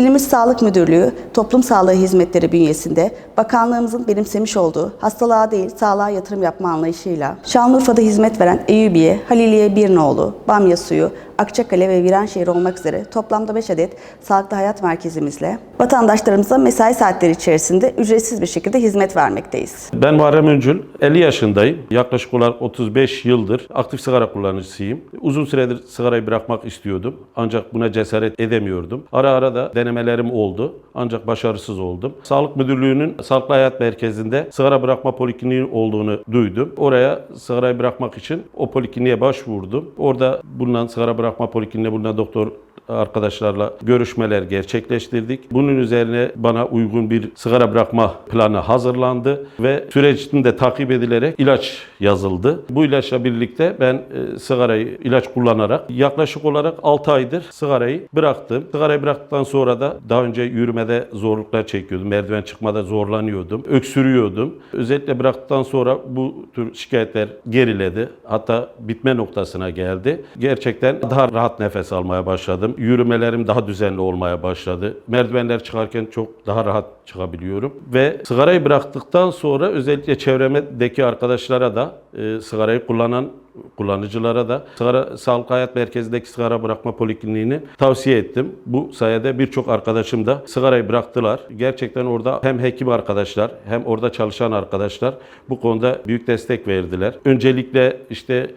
İlimiz Sağlık Müdürlüğü, Toplum Sağlığı Hizmetleri bünyesinde bakanlığımızın benimsemiş olduğu hastalığa değil sağlığa yatırım yapma anlayışıyla Şanlıurfa'da hizmet veren Eyüpiye, Haliliye Birnoğlu, Bamya Suyu, Akçakale ve Viranşehir olmak üzere toplamda 5 adet sağlıklı hayat merkezimizle vatandaşlarımıza mesai saatleri içerisinde ücretsiz bir şekilde hizmet vermekteyiz. Ben Muharrem Öncül, 50 yaşındayım. Yaklaşık olarak 35 yıldır aktif sigara kullanıcısıyım. Uzun süredir sigarayı bırakmak istiyordum. Ancak buna cesaret edemiyordum. Ara ara da denemelerim oldu. Ancak başarısız oldum. Sağlık Müdürlüğü'nün Sağlıklı Hayat Merkezi'nde sigara bırakma polikliniği olduğunu duydum. Oraya sigarayı bırakmak için o polikliniğe başvurdum. Orada bulunan sigara bırakma polikliniğine bulunan doktor arkadaşlarla görüşmeler gerçekleştirdik. Bunun üzerine bana uygun bir sigara bırakma planı hazırlandı ve sürecin de takip edilerek ilaç yazıldı. Bu ilaçla birlikte ben e, sigarayı ilaç kullanarak yaklaşık olarak 6 aydır sigarayı bıraktım. Sigarayı bıraktıktan sonra da daha önce yürümede zorluklar çekiyordum. Merdiven çıkmada zorlanıyordum. Öksürüyordum. Özellikle bıraktıktan sonra bu tür şikayetler geriledi. Hatta bitme noktasına geldi. Gerçekten daha rahat nefes almaya başladım. Yürümelerim daha düzenli olmaya başladı. Merdivenler çıkarken çok daha rahat çıkabiliyorum. Ve sigarayı bıraktıktan sonra özellikle çevremdeki arkadaşlara da e, sigarayı kullanan kullanıcılara da sigara, Sağlık Hayat Merkezi'ndeki sigara bırakma polikliniğini tavsiye ettim. Bu sayede birçok arkadaşım da sigarayı bıraktılar. Gerçekten orada hem hekim arkadaşlar hem orada çalışan arkadaşlar bu konuda büyük destek verdiler. Öncelikle işte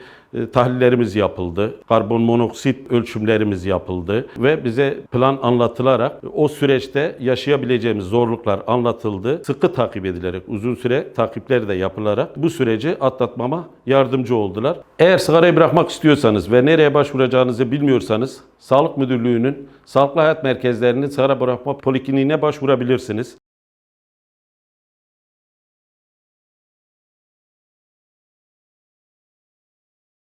tahlillerimiz yapıldı. Karbon monoksit ölçümlerimiz yapıldı ve bize plan anlatılarak o süreçte yaşayabileceğimiz zorluklar anlatıldı. Sıkı takip edilerek uzun süre takipler de yapılarak bu süreci atlatmama yardımcı oldular. Eğer sigarayı bırakmak istiyorsanız ve nereye başvuracağınızı bilmiyorsanız Sağlık Müdürlüğü'nün Sağlıklı Hayat Merkezlerinin sigara bırakma polikliniğine başvurabilirsiniz.